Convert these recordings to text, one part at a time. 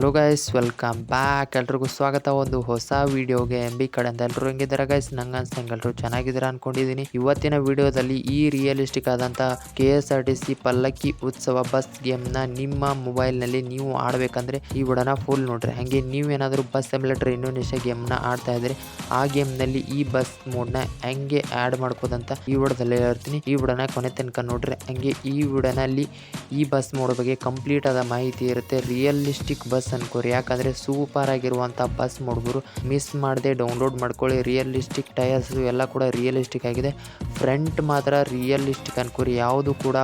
Hello guys welcome back ಎಲ್ರಿಗೂ ಸ್ವಾಗತ. ಒಂದು ಹೊಸ ವಿಡಿಯೋಗೆ ಎಂ ಬಿ ಕಡೆಯಿಂದ ಎಲ್ಲರೂ ಹೆಂಗಿದ್ದಾರೆ ಗೈಸ್ ನಂಗೆ ಅನ್ಸ್ತಂಗೆ ಎಲ್ಲರೂ ಚೆನ್ನಾಗಿದ್ದೀರಾ ಅನ್ಕೊಂಡಿದ್ದೀನಿ ಇವತ್ತಿನ ವಿಡಿಯೋದಲ್ಲಿ ಈ ರಿಯಲಿಸ್ಟಿಕ್ ಆದಂತಹ K S R T C Pallakki Utsav bus ಗೇಮ್ನ ನಿಮ್ಮ ಮೊಬೈಲ್ನಲ್ಲಿ ನೀವು ಆಡಬೇಕಂದ್ರೆ ಈ ವಿಡೋನ ಫುಲ್ ನೋಡ್ರಿ. ಹಾಗೆ ನೀವೇನಾದರೂ ಬಸ್ ಸಿಮ್ಯುಲೇಟರ್ ಇಂಡೋನೇಷ್ಯಾ ಗೇಮ್ನ ಆಡ್ತಾ ಇದ್ರೆ ಆ ಗೇಮ್ನಲ್ಲಿ ಈ ಬಸ್ ಮೋಡ್ನ ಹೆಂಗೆ ಆ್ಯಡ್ ಮಾಡ್ಕೋದಂತ ಈ ವಿಡೋದಲ್ಲಿ ಹೇಳ್ತೀನಿ. ಈ ವಿಡೋನ ಕೊನೆ ತನಕ ನೋಡ್ರಿ. ಹಂಗೆ ಈ ವಿಡೋನಲ್ಲಿ ಈ ಬಸ್ ಮೋಡ್ ಬಗ್ಗೆ ಕಂಪ್ಲೀಟ್ ಆದ ಮಾಹಿತಿ ಇರುತ್ತೆ. ರಿಯಲಿಸ್ಟಿಕ್ ಬಸ್ ಅನ್ಕೋರಿ ಯಾಕಂದರೆ ಸೂಪರ್ ಆಗಿರುವಂಥ ಬಸ್ ಹುಡುಗರು ಮಿಸ್ ಮಾಡದೆ ಡೌನ್ಲೋಡ್ ಮಾಡ್ಕೊಳ್ಳಿ. ರಿಯಲಿಸ್ಟಿಕ್ ಟೈರ್ಸ್ ಎಲ್ಲ ಕೂಡ ರಿಯಲಿಸ್ಟಿಕ್ ಆಗಿದೆ. ಫ್ರಂಟ್ ಮಾತ್ರ ರಿಯಲಿಸ್ಟಿಕ್ ಅನ್ಕೋರಿ. ಯಾವುದು ಕೂಡ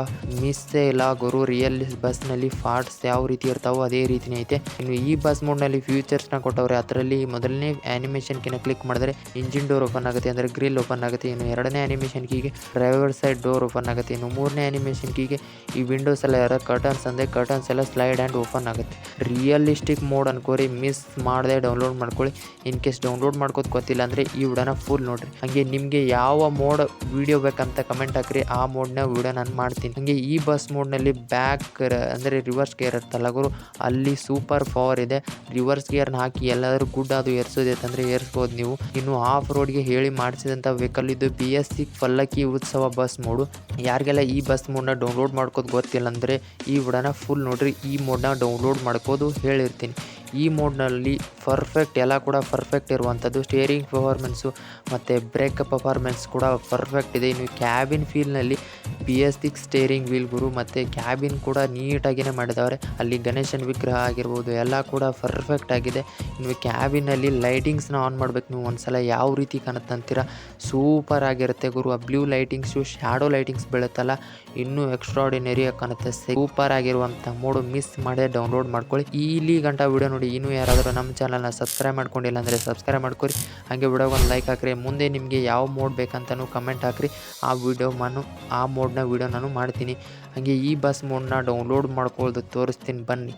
ಮಿಸ್ಸೇ ಇಲ್ಲ ಗುರು. ರಿಯಲ್ ಬಸ್ನಲ್ಲಿ ಫಾರ್ಟ್ಸ್ ಯಾವ ರೀತಿ ಇರ್ತಾವೋ ಅದೇ ರೀತಿನೇ ಐತೆ. ಇನ್ನು ಈ ಬಸ್ ಮೋಡ್ನಲ್ಲಿ ಫ್ಯೂಚರ್ಸ್ನ ಕೊಟ್ಟವ್ರೆ. ಅದರಲ್ಲಿ ಮೊದಲನೇ ಆ್ಯನಿಮೇಷನ್ಕಿನ ಕ್ಲಿಕ್ ಮಾಡಿದ್ರೆ ಇಂಜಿನ್ ಡೋರ್ ಓಪನ್ ಆಗುತ್ತೆ ಅಂದರೆ ಗ್ರಿಲ್ ಓಪನ್ ಆಗುತ್ತೆ. ಇನ್ನು ಎರಡನೇ ಆ್ಯನಿಮೇಷನ್ ಕೀಗೆ ಡ್ರೈವರ್ ಸೈಡ್ ಡೋರ್ ಓಪನ್ ಆಗುತ್ತೆ. ಇನ್ನು ಮೂರನೇ ಆ್ಯನಿಮೇಷನ್ ಕೀಗೆ ಈ ವಿಂಡೋಸ್ ಎಲ್ಲ ಯಾರ ಕರ್ಟನ್ಸ್ ಅಂದರೆ ಕರ್ಟನ್ಸ್ ಎಲ್ಲ ಸ್ಲೈಡ್ ಆ್ಯಂಡ್ ಓಪನ್ ಆಗುತ್ತೆ. ರಿಯಲಿಸ್ಟಿಕ್ ಮೋಡ್ ಅನ್ಕೋರಿ, ಮಿಸ್ ಮಾಡದೆ ಡೌನ್ಲೋಡ್ ಮಾಡ್ಕೊಳ್ಳಿ. ಇನ್ ಕೇಸ್ ಡೌನ್ಲೋಡ್ ಮಾಡ್ಕೋದು ಗೊತ್ತಿಲ್ಲ ಅಂದರೆ ಈ ವಿಡಿಯೋನ ಫುಲ್ ನೋಡ್ರಿ. ಹಾಗೆ ನಿಮಗೆ ಯಾವ ಮೋಡ್ ವಿಡಿಯೋ ಬೇಕಂತ ಕಮೆಂಟ್ ಹಾಕ್ರಿ, ಆ ಮೋಡ್ನ ವಿಡಿಯೋ ನಾನು ಮಾಡ್ತೀನಿ. ಹಾಗೆ ಈ ಬಸ್ ಮೋಡ್ನಲ್ಲಿ ಬ್ಯಾಕ್ ಅಂದರೆ ರಿವರ್ಸ್ ಗೇರ್ ಇರ್ತಲ್ಲ ಗುರು, ಅಲ್ಲಿ ಸೂಪರ್ ಪವರ್ ಇದೆ. ರಿವರ್ಸ್ ಗೇರ್ನ ಹಾಕಿ ಎಲ್ಲಾದರೂ ಗುಡ್ ಅದು ಏರ್ಸೋದೈತಂದರೆ ಏರ್ಸ್ಬೋದು ನೀವು. ಇನ್ನು ಆಫ್ ರೋಡ್ಗೆ ಹೇಳಿ ಮಾಡಿಸಿದಂಥ ವೆಹಿಕಲ್ ಇದು B S C Pallakki Utsava bus mode ಯಾರಿಗೆಲ್ಲ ಈ ಬಸ್ ಮೋಡ್ನ ಡೌನ್ಲೋಡ್ ಮಾಡ್ಕೋದು ಗೊತ್ತಿಲ್ಲ ಅಂದರೆ ಈ ವಿಡಿಯೋನ ಫುಲ್ ನೋಡ್ರಿ, ಈ ಮೋಡ್ನ ಡೌನ್ಲೋಡ್ ಮಾಡ್ಕೋದು ಹೇಳಿರ್ತೀನಿ ಈ ಮೋಡ್ನಲ್ಲಿ ಪರ್ಫೆಕ್ಟ್ ಎಲ್ಲ ಕೂಡ ಪರ್ಫೆಕ್ಟ್ ಇರುವಂಥದ್ದು. ಸ್ಟೇರಿಂಗ್ ಪರ್ಫಾರ್ಮೆನ್ಸು ಮತ್ತು ಬ್ರೇಕ್ ಪರ್ಫಾರ್ಮೆನ್ಸ್ ಕೂಡ ಪರ್ಫೆಕ್ಟ್ ಇದೆ. ಇನ್ನು cabin ಫೀಲ್ನಲ್ಲಿ B S six steering wheel ಗುರು ಮತ್ತು ಕ್ಯಾಬಿನ್ ಕೂಡ ನೀಟಾಗಿಯೇ ಮಾಡಿದವ್ರೆ. ಅಲ್ಲಿ ಗಣೇಶನ ವಿಗ್ರಹ ಆಗಿರ್ಬೋದು, ಎಲ್ಲ ಕೂಡ ಪರ್ಫೆಕ್ಟ್ ಆಗಿದೆ. ಇನ್ನು ಕ್ಯಾಬಿನಲ್ಲಿ ಲೈಟಿಂಗ್ಸ್ನ ಆನ್ ಮಾಡಬೇಕು. ನೀವು ಒಂದ್ಸಲ ಯಾವ ರೀತಿ ಕಾಣುತ್ತೆ ಅಂತೀರ? ಸೂಪರ್ ಆಗಿರುತ್ತೆ ಗುರು. ಆ ಬ್ಲೂ ಲೈಟಿಂಗ್ಸು ಶ್ಯಾಡೋ ಲೈಟಿಂಗ್ಸ್ ಬೀಳುತ್ತಲ್ಲ, ಇನ್ನೂ ಎಕ್ಸ್ಟ್ರಾಡಿನರಿಯಾಗಿ ಕಾಣುತ್ತೆ. ಸೂಪರ್ ಆಗಿರುವಂಥ ಮೋಡು ಮಿಸ್ ಮಾಡಿ ಡೌನ್ಲೋಡ್ ಮಾಡ್ಕೊಳ್ಳಿ. ಇಲ್ಲಿ ಗಂಟ ವಿಡಿಯೋ ನೋಡಿ, ಇನ್ನೂ ಯಾರಾದರೂ ನಮ್ಮ ಚಾನಲ್ನ ಸಬ್ಸ್ಕ್ರೈಬ್ ಮಾಡ್ಕೊಂಡಿಲ್ಲ ಅಂದರೆ ಸಬ್ಸ್ಕ್ರೈಬ್ ಮಾಡ್ಕೊರಿ. ಹಾಗೆ ವಿಡಿಯೋಗೆ ಒಂದು ಲೈಕ್ ಹಾಕ್ರಿ. ಮುಂದೆ ನಿಮಗೆ ಯಾವ ಮೋಡ್ ಬೇಕಂತನೂ ಕಮೆಂಟ್ ಹಾಕ್ರಿ. ಆ ವಿಡಿಯೋ ನಾನು ಆ ಮೋಡ್ನ ವಿಡಿಯೋ ನಾನು ಮಾಡ್ತೀನಿ. ಹಾಗೆ ಈ ಬಸ್ ಮೋಡ್ನ ಡೌನ್ಲೋಡ್ ಮಾಡ್ಕೊಳ್ಳೋದು ತೋರಿಸ್ತೀನಿ. ಬನ್ನಿ.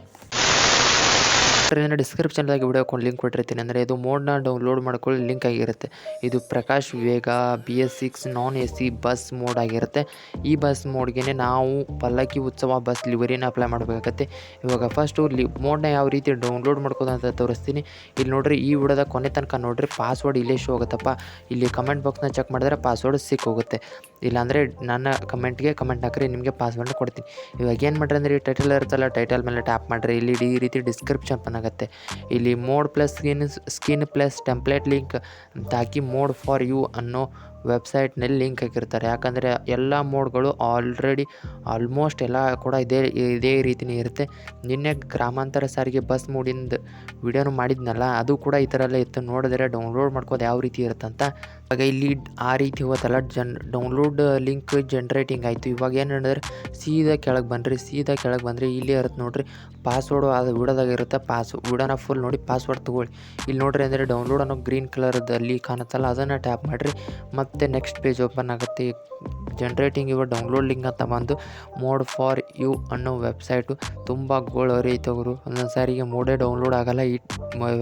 ಟ್ರೈನ ಡಿಸ್ಕ್ರಿಪ್ಷನ್ದಾಗೆ ವಿಡಿಯೋ ಕೊಂಡು ಲಿಂಕ್ ಕೊಟ್ಟಿರ್ತೀನಿ. ಅಂದರೆ ಇದು ಮೋಡ್ನ ಡೌನ್ಲೋಡ್ ಮಾಡ್ಕೊಳ್ಳಿ ಲಿಂಕ್ ಆಗಿರುತ್ತೆ. ಇದು Prakash Vega B S six non A C bus mod ಆಗಿರುತ್ತೆ. ಈ ಬಸ್ ಮೋಡ್ಗೆ ನಾವು ಪಲ್ಲಕ್ಕಿ ಉತ್ಸವ ಬಸ್ ಲಿವರಿನ ಅಪ್ಲೈ ಮಾಡಬೇಕಾಗತ್ತೆ. ಇವಾಗ ಫಸ್ಟು ಲಿ ಮೋಡ್ನ ಯಾವ ರೀತಿ ಡೌನ್ಲೋಡ್ ಮಾಡ್ಕೋದು ಅಂತ ತೋರಿಸ್ತೀನಿ. ಇಲ್ಲಿ ನೋಡ್ರಿ, ಈ ವಿಡಿಯೋದ ಕೊನೆ ತನಕ ನೋಡ್ರಿ ಪಾಸ್ವರ್ಡ್ ಇಲ್ಲೇ ಶೋ ಆಗುತ್ತಪ್ಪ. ಇಲ್ಲಿ ಕಮೆಂಟ್ ಬಾಕ್ಸ್ನ ಚೆಕ್ ಮಾಡಿದ್ರೆ ಪಾಸ್ವರ್ಡ್ ಸಿಕ್ಕೋಗುತ್ತೆ. ಇಲ್ಲಾಂದರೆ ನನ್ನ ಕಮೆಂಟ್ಗೆ ಕಮೆಂಟ್ ಹಾಕ್ರಿ, ನಿಮಗೆ ಪಾಸ್ವರ್ಡ್ನ ಕೊಡ್ತೀನಿ. ಇವಾಗ ಏನು ಮಾಡ್ರಿ ಅಂದರೆ, ಈ ಟೈಟಲ್ ಇರುತ್ತಲ್ಲ ಟೈಟಲ್ ಮೇಲೆ ಟ್ಯಾಪ್ ಮಾಡಿರಿ. ಇಲ್ಲಿ ಈ ರೀತಿ ಡಿಸ್ಕ್ರಿಪ್ಷನ್ ಆಗುತ್ತೆ ಇಲ್ಲಿ mod plus skin skin plus template link ಅಂತ ಹಾಕಿ ಮೋಡ್ ಫಾರ್ ಯು ಅನ್ನೋ ವೆಬ್ಸೈಟ್ನಲ್ಲಿ ಲಿಂಕ್ ಹಾಕಿರ್ತಾರೆ. ಯಾಕಂದರೆ ಎಲ್ಲ ಮೋಡ್ಗಳು ಆಲ್ರೆಡಿ ಆಲ್ಮೋಸ್ಟ್ ಎಲ್ಲ ಕೂಡ ಇದೇ ಇದೇ ರೀತಿಯೇ ಇರುತ್ತೆ. ನಿನ್ನೆ ಗ್ರಾಮಾಂತರ ಸಾರಿಗೆ ಬಸ್ ಮೂಡಿಂದ ವಿಡಿಯೋನು ಮಾಡಿದ್ನಲ್ಲ, ಅದು ಕೂಡ ಈ ಥರ ಎಲ್ಲ ಇತ್ತು. ನೋಡಿದ್ರೆ ಡೌನ್ಲೋಡ್ ಮಾಡ್ಕೋದು ಯಾವ ರೀತಿ ಇರುತ್ತಂತ. ಇವಾಗ ಇಲ್ಲಿ ಆ ರೀತಿ ಹೋತಲ್ಲ ಜನ್ ಡೌನ್ಲೋಡ್ ಲಿಂಕ್ ಜನ್ರೇಟಿಂಗ್ ಆಯಿತು. ಇವಾಗ ಏನು ಹೇಳಿದ್ರೆ, ಸೀದಾ ಕೆಳಗೆ ಬನ್ನಿರಿ ಸೀದಾ ಕೆಳಗೆ ಬಂದರೆ, ಇಲ್ಲೇ ಇರುತ್ತೆ ನೋಡಿರಿ. ಪಾಸ್ವರ್ಡು ಅದು ವಿಡೋದಾಗ ಇರುತ್ತೆ. ಪಾಸ್ ವಿಡೋನ ಫುಲ್ ನೋಡಿ ಪಾಸ್ವರ್ಡ್ ತೊಗೊಳ್ಳಿ. ಇಲ್ಲಿ ನೋಡ್ರಿ ಅಂದರೆ ಡೌನ್ಲೋಡ್ ಅನ್ನೋ ಗ್ರೀನ್ ಕಲರ್ದಲ್ಲಿ ಕಾಣುತ್ತಲ್ಲ, ಅದನ್ನು ಟ್ಯಾಪ್ ಮಾಡಿರಿ. ಮತ್ತು ನೆಕ್ಸ್ಟ್ ಪೇಜ್ ಓಪನ್ ಆಗುತ್ತೆ. ಜನ್ರೇಟಿಂಗ್ ಇವ ಡೌನ್ಲೋಡ್ ಲಿಂಕ್ ಅಂತ ಬಂದು ಮೋಡ್ ಫಾರ್ ಯು ಅನ್ನೋ ವೆಬ್ಸೈಟು ತುಂಬ ಗೋಳು ಅವರು ಒಂದೊಂದು ಸಾರಿಗೆ ಮೋಡೇ ಡೌನ್ಲೋಡ್ ಆಗೋಲ್ಲ. ಈ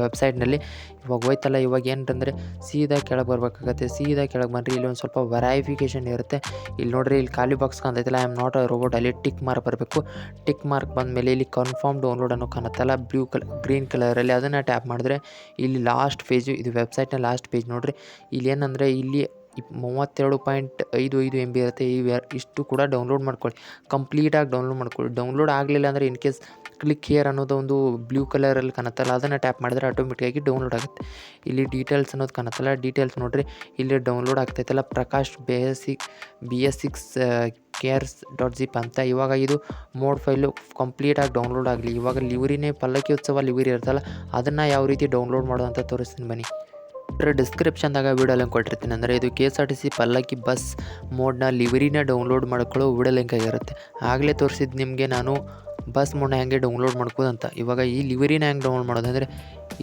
ವೆಬ್ಸೈಟ್ನಲ್ಲಿ ಇವಾಗ ಹೋಯ್ತಲ್ಲ, ಇವಾಗ ಏನಂತಂದರೆ ಸೀದಾ ಕೆಳಗೆ ಬರಬೇಕಾಗತ್ತೆ. ಸೀದಾ ಕೆಳಗೆ ಬನ್ನಿರಿ ಇಲ್ಲಿ ಒಂದು ಸ್ವಲ್ಪ ವೆರೈಫಿಕೇಷನ್ ಇರುತ್ತೆ. ಇಲ್ಲಿ ನೋಡ್ರಿ, ಇಲ್ಲಿ ಖಾಲಿ box ಕಾಣ್ತೈತಲ್ಲ I am not a robot ಅಲ್ಲಿ ಟಿಕ್ ಮಾರ್ಕ್ ಬರಬೇಕು. ಟಿಕ್ ಮಾರ್ಕ್ ಬಂದ ಮೇಲೆ ಇಲ್ಲಿ ಕನ್ಫರ್ಮ್ ಡೌನ್ಲೋಡ್ ಅನ್ನೋ ಕಾಣುತ್ತಲ್ಲ ಬ್ಲೂ ಕಲರ್ ಗ್ರೀನ್ ಕಲರಲ್ಲಿ ಅದನ್ನು ಟ್ಯಾಪ್ ಮಾಡಿದ್ರೆ ಇಲ್ಲಿ ಲಾಸ್ಟ್ ಪೇಜು ಇದು ವೆಬ್ಸೈಟ್ನ ಲಾಸ್ಟ್ ಪೇಜ್ ನೋಡಿರಿ. ಇಲ್ಲಿ ಏನಂದರೆ, ಇಲ್ಲಿ ಇಪ್ ಮೂವತ್ತೆರಡು ಪಾಯಿಂಟ್ ಐದು ಐದು ಎಂ ಬಿ ಇರುತ್ತೆ. ಈ ಇಷ್ಟು ಕೂಡ ಡೌನ್ಲೋಡ್ ಮಾಡ್ಕೊಳ್ಳಿ. ಕಂಪ್ಲೀಟಾಗಿ ಡೌನ್ಲೋಡ್ ಮಾಡ್ಕೊಳ್ಳಿ. ಡೌನ್ಲೋಡ್ ಆಗಲಿಲ್ಲ ಅಂದರೆ ಇನ್ ಕೇಸ್ ಕ್ಲಿಕ್ ಹಿಯರ್ ಅನ್ನೋದು ಒಂದು ಬ್ಲೂ ಕಲರಲ್ಲಿ ಕಾಣುತ್ತಲ್ಲ, ಅದನ್ನು ಟ್ಯಾಪ್ ಮಾಡಿದ್ರೆ ಆಟೋಮೆಟಿಕಾಗಿ ಡೌನ್ಲೋಡ್ ಆಗುತ್ತೆ. ಇಲ್ಲಿ ಡೀಟೇಲ್ಸ್ ಅನ್ನೋದು ಕಾಣುತ್ತಲ್ಲ ಡೀಟೇಲ್ಸ್ ನೋಡಿರಿ. ಇಲ್ಲಿ download ಆಗ್ತೈತಲ್ಲ Prakash B S B S six cares dot zip ಅಂತ. ಇವಾಗ ಇದು ಮೋಡ್ ಫೈಲು ಕಂಪ್ಲೀಟಾಗಿ ಡೌನ್ಲೋಡ್ ಆಗಲಿ. ಇವಾಗ ಲಿವರಿನೇ ಪಲ್ಲಕ್ಕಿ ಉತ್ಸವ ಲಿವರಿ ಇರುತ್ತಲ್ಲ, ಅದನ್ನು ಯಾವ ರೀತಿ ಡೌನ್ಲೋಡ್ ಮಾಡೋದು ಅಂತ ತೋರಿಸ್ತೀನಿ ಬನ್ನಿ. ಡಿಸ್ಕ್ರಿಪ್ಷನ್ದಾಗ ವೀಡಿಯೋ ಲಿಂಕ್ ಕೊಟ್ಟಿರ್ತೀನಿ. ಅಂದರೆ ಇದು K S R T C Pallakki bus ಮೋಡ್ನ ಲಿವರಿನ ಡೌನ್ಲೋಡ್ ಮಾಡ್ಕೊಳ್ಳೋ ವೀಡಿಯೋ ಲಿಂಕ್ ಆಗಿರುತ್ತೆ. ಆಗಲೇ ತೋರಿಸಿದ್ದು ನಿಮಗೆ ನಾನು ಬಸ್ ಮೋಡ್ನ ಹೆಂಗೆ ಡೌನ್ಲೋಡ್ ಮಾಡ್ಕೋದಂತ ಇವಾಗ ಈ ಲಿವರಿನ ಹೆಂಗೆ ಡೌನ್ಲೋಡ್ ಮಾಡೋದು ಅಂದರೆ,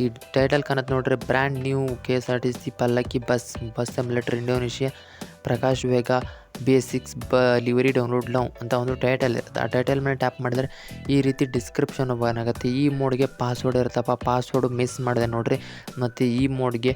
ಈ ಟೈಟಲ್ ಕಾಣತ್ತೆ ನೋಡ್ರಿ brand new K S R T C Pallakki bus bus simulator Indonesia Prakash Vega basics ಬ ಲಿವರಿ ಡೌನ್ಲೋಡ್ ಲವ್ ಅಂತ ಒಂದು ಟೈಟಲ್ ಇರುತ್ತೆ. ಆ ಟೈಟಲ್ ಮೇಲೆ ಟ್ಯಾಪ್ ಮಾಡಿದ್ರೆ ಈ ರೀತಿ ಡಿಸ್ಕ್ರಿಪ್ಷನ್ ಓಪನ್ ಆಗುತ್ತೆ ಈ ಮೋಡ್ಗೆ ಪಾಸ್ವರ್ಡ್ ಇರುತ್ತಪ್ಪ. ಪಾಸ್ವರ್ಡ್ ಮಿಸ್ ಮಾಡಿದೆ ನೋಡಿರಿ. ಮತ್ತು ಈ ಮೋಡ್ಗೆ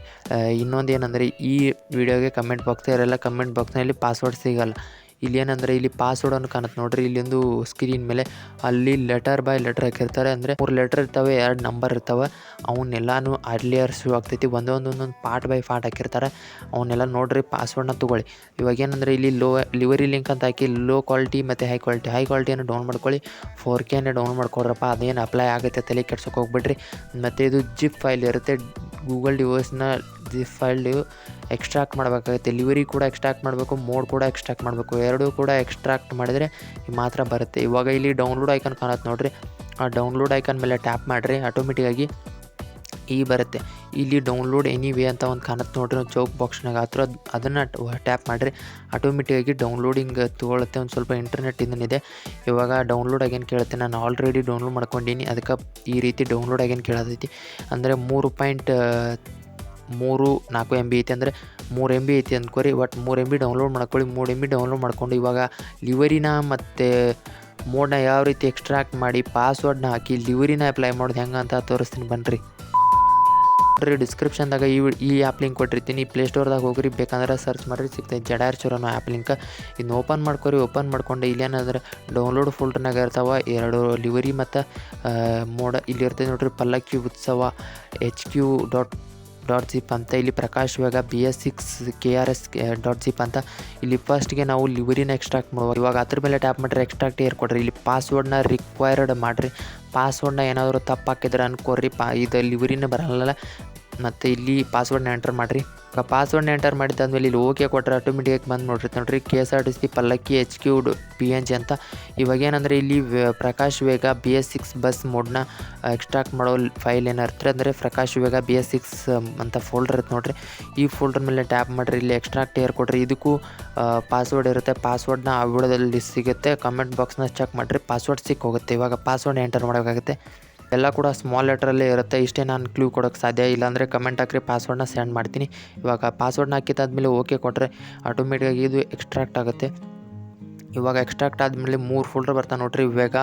ಇನ್ನೊಂದು ಏನಂದರೆ ಈ ವಿಡಿಯೋಗೆ ಕಮೆಂಟ್ ಬಾಕ್ಸ್ ಇರೋಲ್ಲ. ಕಮೆಂಟ್ ಬಾಕ್ಸ್ನಲ್ಲಿ ಪಾಸ್ವರ್ಡ್ ಸಿಗಲ್ಲ. ಇಲ್ಲಿ ಏನಂದ್ರೆ ಇಲ್ಲಿ ಪಾಸ್ವರ್ಡ್ ಅನ್ನು ಕಾಣುತ್ತೆ. ನೋಡ್ರಿ, ಇಲ್ಲೊಂದು ಸ್ಕ್ರೀನ್ ಮೇಲೆ ಅಲ್ಲಿ ಲೆಟರ್ ಬೈ ಲೆಟರ್ ಹಾಕಿರ್ತಾರೆ. ಅಂದ್ರೆ ಮೂರು ಲೆಟರ್ ಇರ್ತವೆ, ಎರಡು ನಂಬರ್ ಇರ್ತವೆ. ಅವನ್ನೆಲ್ಲಾನು ಅರ್ಲಿಯರ್ ಶೂ ಆಗ್ತೈತಿ. ಒಂದೊಂದು ಒಂದೊಂದು ಪಾರ್ಟ್ ಬೈ ಪಾರ್ಟ್ ಹಾಕಿರ್ತಾರೆ. ಅವನ್ನೆಲ್ಲ ನೋಡ್ರಿ ಪಾಸ್ವರ್ಡ್ನ ತಗೊಳ್ಳಿ. ಇವಾಗ ಏನಂದ್ರೆ ಇಲ್ಲಿ ಲೋ ಲಿವರಿ ಲಿಂಕ್ ಅಂತ ಹಾಕಿ ಲೋ ಕ್ವಾಲಿಟಿ ಮತ್ತು ಹೈ ಕ್ವಾಲಿಟಿ ಹೈ ಕ್ವಾಲಿಟಿಯನ್ನು ಡೌನ್ ಮಾಡ್ಕೊಳ್ಳಿ. ಫೋರ್ ಕೆನೇ ಡೌನ್ ಮಾಡ್ಕೊಡ್ರಪ್ಪ, ಅದೇನು ಅಪ್ಲೈ ಆಗುತ್ತೆ, ತಲೆ ಕೆಡ್ಸೋಕೆ ಹೋಗ್ಬಿಡ್ರಿ. ಮತ್ತು ಇದು ಜಿಪ್ ಫೈಲ್ ಇರುತ್ತೆ. ಗೂಗಲ್ ಡಿವೈಸ್ನ ದಿ ಫೈಲ್ ಎಕ್ಸ್ಟ್ರಾಕ್ಟ್ ಮಾಡಬೇಕಾಗುತ್ತೆ. ಲಿವರಿ ಕೂಡ ಎಕ್ಸ್ಟ್ರಾಕ್ಟ್ ಮಾಡಬೇಕು ಮೋಡ್ ಕೂಡ ಎಕ್ಸ್ಟ್ರಾಕ್ಟ್ ಮಾಡಬೇಕು. ಎರಡೂ ಕೂಡ ಎಕ್ಸ್ಟ್ರಾಕ್ಟ್ ಮಾಡಿದರೆ ಮಾತ್ರ ಬರುತ್ತೆ. ಇವಾಗ ಇಲ್ಲಿ ಡೌನ್ಲೋಡ್ ಐಕನ್ ಕಾಣುತ್ತೆ ನೋಡಿರಿ. ಆ ಡೌನ್ಲೋಡ್ ಐಕನ್ ಮೇಲೆ ಟ್ಯಾಪ್ ಮಾಡಿರಿ. ಆಟೋಮೆಟಿಕ್ಕಾಗಿ ಈ ಬರುತ್ತೆ. ಇಲ್ಲಿ ಡೌನ್ಲೋಡ್ ಎನಿವೇ ಅಂತ ಒಂದು ಕಾಣುತ್ತೆ ನೋಡ್ರಿ, ಒಂದು ಚೌಕ್ ಬಾಕ್ಸ್ನಾಗ ಆತರ ಅದನ್ನು ಟ್ಯಾಪ್ ಮಾಡಿರಿ. ಆಟೋಮೆಟಿಕ್ಕಾಗಿ ಡೌನ್ಲೋಡಿಂಗ್ ತೊಗೊಳುತ್ತೆ, ಒಂದು ಸ್ವಲ್ಪ ಇಂಟರ್ನೆಟ್ ಇದನ್ನಿದೆ ಇವಾಗ ಡೌನ್ಲೋಡ್ ಆಗೇನು ಕೇಳುತ್ತೆ. ನಾನು ಆಲ್ರೆಡಿ ಡೌನ್ಲೋಡ್ ಮಾಡ್ಕೊಂಡೀನಿ. ಅದಕ್ಕೆ ಈ ರೀತಿ ಡೌನ್ಲೋಡ್ ಆಗೇನು ಕೇಳೋದೈತಿ ಅಂದರೆ ಮೂರು ಪಾಯಿಂಟ್ ಮೂರು ನಾಲ್ಕು ಎಂ ಬಿ ಐತಿ ಅಂದರೆ ಮೂರು ಎಂ ಬಿ ಐತಿ ಅಂದ್ಕೋರಿ ಬಟ್ ಮೂರು ಎಂ ಬಿ ಡೌನ್ಲೋಡ್ ಮಾಡ್ಕೊಳ್ಳಿ. ಮೂರು ಎಂ ಬಿ ಡೌನ್ಲೋಡ್ ಮಾಡ್ಕೊಂಡು ಇವಾಗ ಲಿವರಿನ ಮತ್ತು ಮೋಡನ್ನ ಯಾವ ರೀತಿ ಎಕ್ಸ್ಟ್ರಾಕ್ಟ್ ಮಾಡಿ ಪಾಸ್ವರ್ಡ್ನ ಹಾಕಿ ಲಿವರಿನ ಅಪ್ಲೈ ಮಾಡೋದು ಹೆಂಗೆ ಅಂತ ತೋರಿಸ್ತೀನಿ ಬನ್ನಿರಿ ಡಿಸ್ಕ್ರಿಪ್ಷನ್ದಾಗ ಈ ಈ ಆ್ಯಪ್ ಲಿಂಕ್ ಕೊಟ್ಟಿರ್ತೀನಿ. ಪ್ಲೇಸ್ಟೋರ್ದಾಗ ಹೋಗ್ರಿ. ಬೇಕಂದ್ರೆ ಸರ್ಚ್ ಮಾಡಿರಿ. ಸಿಗ್ತೈತೆ ಜಡಾರ್ ಚೂರ್ ಅನ್ನೋ ಆ್ಯಪ್ ಲಿಂಕ್. ಇದನ್ನ ಓಪನ್ ಮಾಡ್ಕೊರಿ. ಓಪನ್ ಮಾಡ್ಕೊಂಡು ಇಲ್ಲೇನಾದ್ರೆ ಡೌನ್ಲೋಡ್ ಫೋಲ್ಡರ್ನಾಗ ಇರ್ತಾವೆ. ಎರಡು ಲಿವರಿ ಮತ್ತು ಮೋಡ ಇಲ್ಲಿರ್ತೈತೆ ನೋಡ್ರಿ. Pallakki Utsav H Q dot dot zip ಅಂತ, ಇಲ್ಲಿ Prakash Vega B S six K R S dot zip ಅಂತ. ಇಲ್ಲಿ ಫಸ್ಟ್ಗೆ ನಾವು ಲಿವರಿನ ಎಕ್ಸ್ಟ್ರಾಕ್ಟ್ ಮಾಡ್ಬೋದು ಇವಾಗ ಅದ್ರ ಮೇಲೆ ಟ್ಯಾಪ್ ಮಾಡಿರಿ ಎಕ್ಸ್ಟ್ರಾಕ್ಟ್ ಏರ್ ಕೊಡ್ರಿ. ಇಲ್ಲಿ ಪಾಸ್ವರ್ಡ್ನ ರಿಕ್ವೈರ್ಡ್ ಮಾಡಿರಿ. ಪಾಸ್ವರ್ಡ್ನ ಏನಾದರೂ ತಪ್ಪಾಕಿದ್ರೆ ಅನ್ಕೋರಿ. ಪಾ ಇದು ಲಿವರಿನ ಬರಲ್ಲ ಮತ್ತು ಇಲ್ಲಿ ಪಾಸ್ವರ್ಡ್ನ ಎಂಟರ್ ಮಾಡಿರಿ. ಪಾಸ್ವರ್ಡ್ನ ಎಂಟರ್ ಮಾಡಿದ್ದಾದ್ಮೇಲೆ ಇಲ್ಲಿ ಓಕೆ ಕೊಟ್ಟರೆ ಆಟೋಮೆಟಿಕ್ ಬಂದು ನೋಡ್ರಿ. ನೋಡ್ರಿ K S R T C Pallakki H ಕ್ಯೂಡ್ P N G ಅಂತ. ಇವಾಗ ಏನಂದರೆ ಇಲ್ಲಿ Prakash Vega B S six bus ಮೋಡ್ನ extract ಮಾಡೋ ಫೈಲ್ ಏನಿರುತ್ತೆ ಅಂದರೆ Prakash Vega B S six ಅಂತ ಫೋಲ್ಡರ್ ಇರುತ್ತೆ ನೋಡ್ರಿ. ಈ ಫೋಲ್ಡರ್ ಮೇಲೆ ಟ್ಯಾಪ್ ಮಾಡಿರಿ, ಇಲ್ಲಿ ಎಕ್ಸ್ಟ್ರಾಕ್ಟ್ ಏರ್ ಕೊಡ್ರಿ. ಇದಕ್ಕೂ ಪಾಸ್ವರ್ಡ್ ಇರುತ್ತೆ. ಪಾಸ್ವರ್ಡ್ನ ಆ ವಿಡಿಯೋದಲ್ಲಿ ಸಿಗುತ್ತೆ. ಕಮೆಂಟ್ ಬಾಕ್ಸ್ನ ಚೆಕ್ ಮಾಡಿರಿ. ಪಾಸ್ವರ್ಡ್ ಸಿಕ್ಕೋಗುತ್ತೆ. ಇವಾಗ ಪಾಸ್ವರ್ಡ್ ಎಂಟರ್ ಮಾಡಬೇಕಾಗುತ್ತೆ. ಎಲ್ಲ ಕೂಡ ಸ್ಮಾಲ್ ಲೆಟ್ರಲ್ಲೇ ಇರುತ್ತೆ. ಇಷ್ಟೇ ನಾನು ಕ್ಲೂ ಕೊಡೋಕ್ಕೆ ಸಾಧ್ಯ ಇಲ್ಲಾಂದರೆ ಕಮೆಂಟ್ ಹಾಕ್ರಿ ಪಾಸ್ವರ್ಡ್ನ ಸೆಂಡ್ ಮಾಡ್ತೀನಿ. ಇವಾಗ ಪಾಸ್ವರ್ಡ್ನ ಹಾಕಿದ್ದಾದ್ಮೇಲೆ ಓಕೆ ಕೊಟ್ಟರೆ ಆಟೋಮೆಟಿಕಾಗಿ ಇದು ಎಕ್ಸ್ಟ್ರಾಕ್ಟ್ ಆಗುತ್ತೆ. ಇವಾಗ ಎಕ್ಸ್ಟ್ರಾಕ್ಟ್ ಆದಮೇಲೆ ಮೂರು ಫೋಲ್ಡರ್ ಬರ್ತಾ ನೋಡ್ರಿ. Vega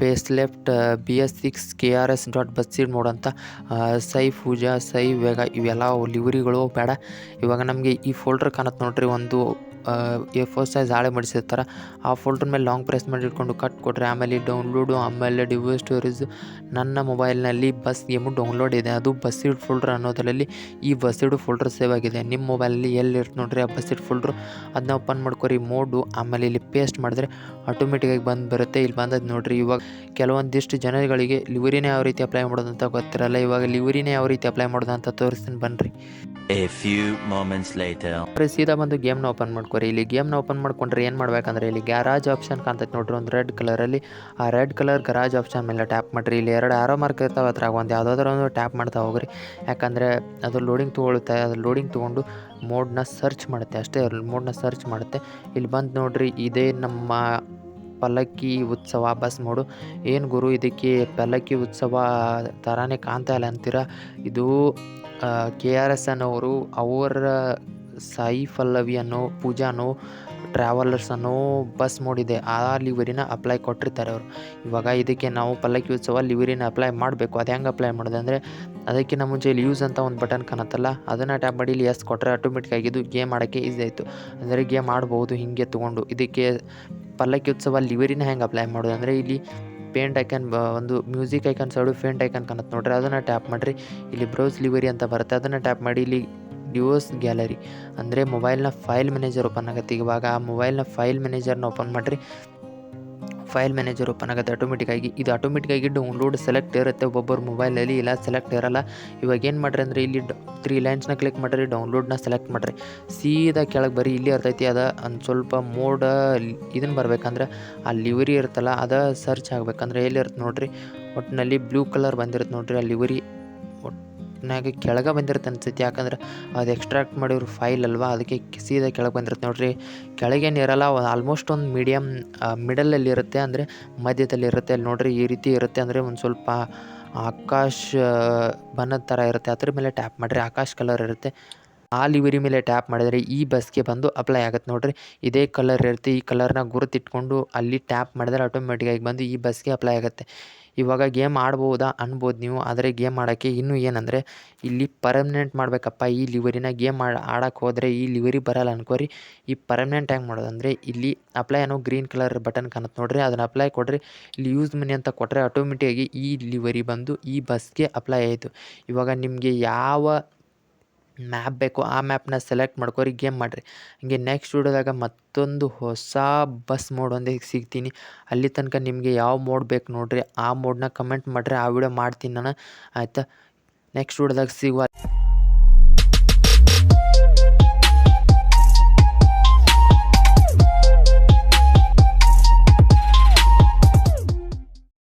facelift B S six K R S dot bussid mod ಅಂತ ಸೈ ಪೂಜಾ ಸೈ ವೇಗ ಇವೆಲ್ಲ ಲಿವರಿಗಳು ಬೇಡ. ಇವಾಗ ನಮಗೆ ಈ ಫೋಲ್ಡರ್ ಕಾಣುತ್ತೆ ನೋಡ್ರಿ, ಒಂದು ಎ ಫೋರ್ ಸೈಜ್ ಹಾಳೆ ಮಾಡಿಸಿರ್ತಾರೆ ಆ ಫೋಲ್ಡರ್ ಮೇಲೆ ಲಾಂಗ್ ಪ್ರೆಸ್ ಮಾಡಿ ಇಟ್ಕೊಂಡು ಕಟ್ ಕೊಟ್ಟರೆ ಆಮೇಲೆ ಡೌನ್ಲೋಡು ಆಮೇಲೆ ಡಿವೈಸ್ ಸ್ಟೋರೇಜ್ ನನ್ನ ಮೊಬೈಲ್ನಲ್ಲಿ ಬಸ್ ಗೇಮು ಡೌನ್ಲೋಡ್ ಇದೆ. ಅದು ಬಸ್ಸಿಡ್ ಫೋಲ್ಡರ್ ಅನ್ನೋದರಲ್ಲಿ ಈ ಬಸ್ಸಿಡು ಫೋಲ್ಡರ್ ಸೇವ್ ಆಗಿದೆ. ನಿಮ್ಮ ಮೊಬೈಲಲ್ಲಿ ಎಲ್ಲಿ ಇರುತ್ತೆ ನೋಡ್ರಿ ಆ ಬಸ್ಸಿಡ್ ಫೋಲ್ಡ್ರು ಅದನ್ನ ಓಪನ್ ಮಾಡ್ಕೊರಿ ಮೋಡು ಆಮೇಲೆ ಇಲ್ಲಿ ಪೇಸ್ಟ್ ಮಾಡಿದ್ರೆ ಆಟೋಮೆಟಿಕಾಗಿ ಬಂದು ಬರುತ್ತೆ. ಇಲ್ಲಿ ಬಂದದ್ದು ನೋಡ್ರಿ ಇವಾಗ ಕೆಲವೊಂದಿಷ್ಟು ಜನಗಳಿಗೆ ಲಿವರಿನೇ ಯಾವ ರೀತಿ ಅಪ್ಲೈ ಮಾಡೋದು ಅಂತ ಗೊತ್ತಿರಲ್ಲ. ಇವಾಗ ಲಿವರಿನೇ ಯಾವ ರೀತಿ ಅಪ್ಲೈ ಮಾಡೋದು ಅಂತ ತೋರಿಸ್ತೀನಿ ಬನ್ನಿರಿ ಸೀದಾ ಬಂದು ಗೇಮ್ನ ಓಪನ್ ಮಾಡ್ಕೊರಿ ಇಲ್ಲಿ ಗೇಮ್ನ ಓಪನ್ ಮಾಡ್ಕೊಂಡ್ರೆ ಏನು ಮಾಡ್ಬೇಕಂದ್ರೆ ಇಲ್ಲಿ ಗ್ಯಾರಾಜ್ ಆಪ್ಷನ್ ಕಾಣ್ತೈತೆ ನೋಡ್ರಿ, ಒಂದು ರೆಡ್ ಕಲರಲ್ಲಿ ಆ ರೆಡ್ ಕಲರ್ ಗರಾಜ್ ಆಪ್ಷನ್ ಮೇಲೆ ಟ್ಯಾಪ್ ಮಾಡಿರಿ. ಇಲ್ಲಿ ಎರಡು ಆರೋ ಮಾರ್ಕ್ ಇರ್ತಾವೆ ಅದ್ರಾಗ ಒಂದು ಯಾವುದಾದ್ರೂ ಒಂದು ಟ್ಯಾಪ್ ಮಾಡ್ತಾ ಹೋಗ್ರಿ. ಯಾಕಂದರೆ ಅದು ಲೋಡಿಂಗ್ ತೊಗೊಳುತ್ತೆ, ಅದು ಲೋಡಿಂಗ್ ತೊಗೊಂಡು ಮೋಡ್ನ ಸರ್ಚ್ ಮಾಡುತ್ತೆ. ಅಷ್ಟೇ ಮೋಡ್ನ ಸರ್ಚ್ ಮಾಡುತ್ತೆ. ಇಲ್ಲಿ ಬಂದು ನೋಡ್ರಿ, ಇದೇ ನಮ್ಮ ಪಲ್ಲಕ್ಕಿ ಉತ್ಸವ ಬಸ್ ಮೋಡು ಏನು ಗುರು ಇದಕ್ಕೆ ಪಲ್ಲಕ್ಕಿ ಉತ್ಸವ ಥರನೇ ಕಾಣ್ತಾ ಇಲ್ಲ ಅಂತೀರ? ಇದು ಕೆ ಆರ್ ಎಸ್ ಅನ್ನೋರು ಅವರ ಸಾಯಿ ಪಲ್ಲವಿ ಅನ್ನೋ ಪೂಜಾ ಅನ್ನೋ ಟ್ರಾವೆಲರ್ಸ್ ಅನ್ನೋ ಬಸ್ ಮೋಡಿದೆ. ಆ ಲಿವರಿನ ಅಪ್ಲೈ ಕೊಟ್ಟಿರ್ತಾರೆ ಅವರು. ಇವಾಗ ಇದಕ್ಕೆ ನಾವು ಪಲ್ಲಕ್ಕಿ ಉತ್ಸವ ಲಿವರಿನ ಅಪ್ಲೈ ಮಾಡಬೇಕು. ಅದು ಹೆಂಗೆ ಅಪ್ಲೈ ಮಾಡೋದು ಅಂದರೆ, ಅದಕ್ಕಿಂತ ಮುಂಚೆ ಇಲ್ಲಿ ಯೂಸ್ ಅಂತ ಒಂದು ಬಟನ್ ಕಾಣುತ್ತಲ್ಲ, ಅದನ್ನು ಟ್ಯಾಪ್ ಮಾಡಿ ಇಲ್ಲಿ ಎಸ್ ಕೊಟ್ಟರೆ ಆಟೋಮೆಟಿಕ್ ಇದು ಗೇಮ್ ಆಡೋಕ್ಕೆ ಈಸಿ ಆಯಿತು. ಅಂದರೆ ಗೇಮ್ ಆಡ್ಬೋದು, ಹಿಂಗೆ ತೊಗೊಂಡು ಇದಕ್ಕೆ ಪಲ್ಲಕ್ಕಿ ಉತ್ಸವ ಲಿವರಿನ ಹೆಂಗೆ ಅಪ್ಲೈ ಮಾಡೋದು ಅಂದರೆ, ಇಲ್ಲಿ ಪೇಂಟ್ ಐಕನ್ ಒಂದು music icon side paint icon ಕಾಣುತ್ತೆ ನೋಡ್ರಿ. ಅದನ್ನು ಟ್ಯಾಪ್ ಮಾಡಿರಿ. ಇಲ್ಲಿ ಬ್ರೌಸ್ ಲಿವರಿ ಅಂತ ಬರುತ್ತೆ. ಅದನ್ನು ಟ್ಯಾಪ್ ಮಾಡಿ ಇಲ್ಲಿ ಡಿವೋರ್ಸ್ ಗ್ಯಾಲರಿ. ಅಂದರೆ ಮೊಬೈಲ್ನ ಫೈಲ್ ಮ್ಯಾನೇಜರ್ ಓಪನ್ ಆಗುತ್ತೆ. ಇವಾಗ ಆ ಮೊಬೈಲ್ನ ಫೈಲ್ ಮ್ಯಾನೇಜರ್ನ ಓಪನ್ ಮಾಡಿರಿ. ಫೈಲ್ ಮ್ಯಾನೇಜರ್ ಓಪನ್ ಆಗುತ್ತೆ ಆಟೋಮೆಟಿಕ್ಕಾಗಿ ಇದು ಆಟೋಮೆಟಿಕ್ಕಾಗಿ ಡೌನ್ಲೋಡ್ ಸೆಲೆಕ್ಟ್ ಇರುತ್ತೆ. ಒಬ್ಬೊಬ್ಬರ ಮೊಬೈಲಲ್ಲಿ ಇಲ್ಲ ಸೆಲೆಕ್ಟ್ ಇರಲ್ಲ. ಇವಾಗ ಏನು ಮಾಡ್ರಿ ಅಂದರೆ ಇಲ್ಲಿ ತ್ರೀ ಲೈನ್ಸ್ನ ಕ್ಲಿಕ್ ಮಾಡಿರಿ ಡೌನ್ಲೋಡ್ನ ಸೆಲೆಕ್ಟ್ ಮಾಡಿರಿ. ಸೀದಾ ಕೆಳಗೆ ಬರೀ ಇಲ್ಲಿ ಇರ್ತೈತಿ ಅದ ಒಂದು ಸ್ವಲ್ಪ ಮೋಡ ಇದನ್ನು ಬರ್ಬೇಕಂದ್ರೆ ಆ ಲಿವರಿ ಇರುತ್ತಲ್ಲ, ಅದ ಸರ್ಚ್ ಆಗಬೇಕಂದ್ರೆ ಎಲ್ಲಿ ಇರುತ್ತೆ ನೋಡ್ರಿ. ಒಟ್ಟಿನಲ್ಲಿ ಬ್ಲೂ ಕಲರ್ ಬಂದಿರುತ್ತೆ ನೋಡಿರಿ ಆ ಲಿವರಿ ಒಟ್ಟಿನಾಗ ಕೆಳಗೆ ಬಂದಿರುತ್ತೆ ಅನ್ಸುತ್ತೆ. ಯಾಕಂದ್ರೆ ಅದು ಎಕ್ಸ್ಟ್ರಾಕ್ಟ್ ಮಾಡಿರೋ ಫೈಲ್ ಅಲ್ವಾ? ಅದಕ್ಕೆ ಸೀದಾ ಕೆಳಗೆ ಬಂದಿರುತ್ತೆ. ನೋಡ್ರಿ ಕೆಳಗೇನು ಇರಲ್ಲ ಆಲ್ಮೋಸ್ಟ್ ಒಂದು ಮೀಡಿಯಮ್ ಮಿಡಲಲ್ಲಿ ಇರುತ್ತೆ. ಅಂದರೆ ಮಧ್ಯದಲ್ಲಿ ಇರುತ್ತೆ. ಅಲ್ಲಿ ನೋಡ್ರಿ, ಈ ರೀತಿ ಇರುತ್ತೆ. ಅಂದರೆ ಒಂದು ಸ್ವಲ್ಪ ಆಕಾಶ, ಬಣ್ಣದ ಥರ ಇರುತ್ತೆ. ಅದ್ರ ಮೇಲೆ ಟ್ಯಾಪ್ ಮಾಡಿರಿ, ಆಕಾಶ್ ಕಲರ್ ಇರುತ್ತೆ. ಆ ಲಿವರಿ ಮೇಲೆ ಟ್ಯಾಪ್ ಮಾಡಿದರೆ ಈ ಬಸ್ಗೆ ಬಂದು ಅಪ್ಲೈ ಆಗುತ್ತೆ. ನೋಡ್ರಿ, ಇದೇ ಕಲರ್ ಇರುತ್ತೆ. ಈ ಕಲರ್ನ ಗುರುತಿಟ್ಕೊಂಡು ಅಲ್ಲಿ ಟ್ಯಾಪ್ ಮಾಡಿದ್ರೆ ಆಟೋಮೆಟಿಕ್ಕಾಗಿ ಬಂದು ಈ ಬಸ್ಗೆ ಅಪ್ಲೈ ಆಗುತ್ತೆ. ಇವಾಗ ಗೇಮ್ ಆಡ್ಬೋದಾ ಅನ್ಬೋದು ನೀವು, ಆದರೆ ಗೇಮ್ ಆಡೋಕ್ಕೆ ಇನ್ನೂ ಏನಂದರೆ, ಇಲ್ಲಿ ಪರ್ಮನೆಂಟ್ ಮಾಡಬೇಕಪ್ಪ, ಈ ಲಿವರಿನ ಗೇಮ್ ಆಡಕ್ಕೆ ಹೋದರೆ ಈ ಲಿವರಿ ಬರಲ್ಲ ಅನ್ಕೋರಿ. ಈ ಪರ್ಮನೆಂಟ್ ಹೆಂಗೆ ಮಾಡೋದಂದರೆ ಇಲ್ಲಿ ಅಪ್ಲೈ ಅನ್ನೋ ಗ್ರೀನ್ ಕಲರ್ ಬಟನ್ ಕಾಣುತ್ತೆ ನೋಡಿರಿ, ಅದನ್ನು ಅಪ್ಲೈ ಕೊಡ್ರಿ, ಇಲ್ಲಿ ಯೂಸ್ ಮನಿ ಅಂತ ಕೊಟ್ಟರೆ ಆಟೋಮೆಟಿಕಾಗಿ ಈ ಲಿವರಿ ಬಂದು ಈ ಬಸ್ಗೆ ಅಪ್ಲೈ ಆಯಿತು. ಇವಾಗ ನಿಮಗೆ ಯಾವ ಮ್ಯಾಪ್ ಬೇಕು, ಆ ಮ್ಯಾಪ್ನ ಸೆಲೆಕ್ಟ್ ಮಾಡ್ಕೋರಿ ಗೇಮ್ ಮಾಡಿರಿ. ಹಂಗೆ ನೆಕ್ಸ್ಟ್ ವಿಡಿಯೋದಾಗ ಮತ್ತೊಂದು ಹೊಸ ಬಸ್ ಮೋಡ್ ಒಂದೇ ಸಿಗ್ತೀನಿ. ಅಲ್ಲಿ ತನಕ ನಿಮಗೆ ಯಾವ ಮೋಡ್ ಬೇಕು ನೋಡಿರಿ, ಆ ಮೋಡ್ನ ಕಮೆಂಟ್ ಮಾಡಿರಿ, ಆ ವಿಡಿಯೋ ಮಾಡ್ತೀನಿ ನಾನು. ಆಯಿತಾ? ನೆಕ್ಸ್ಟ್ ವಿಡಿಯೋದಾಗ ಸಿಗುವ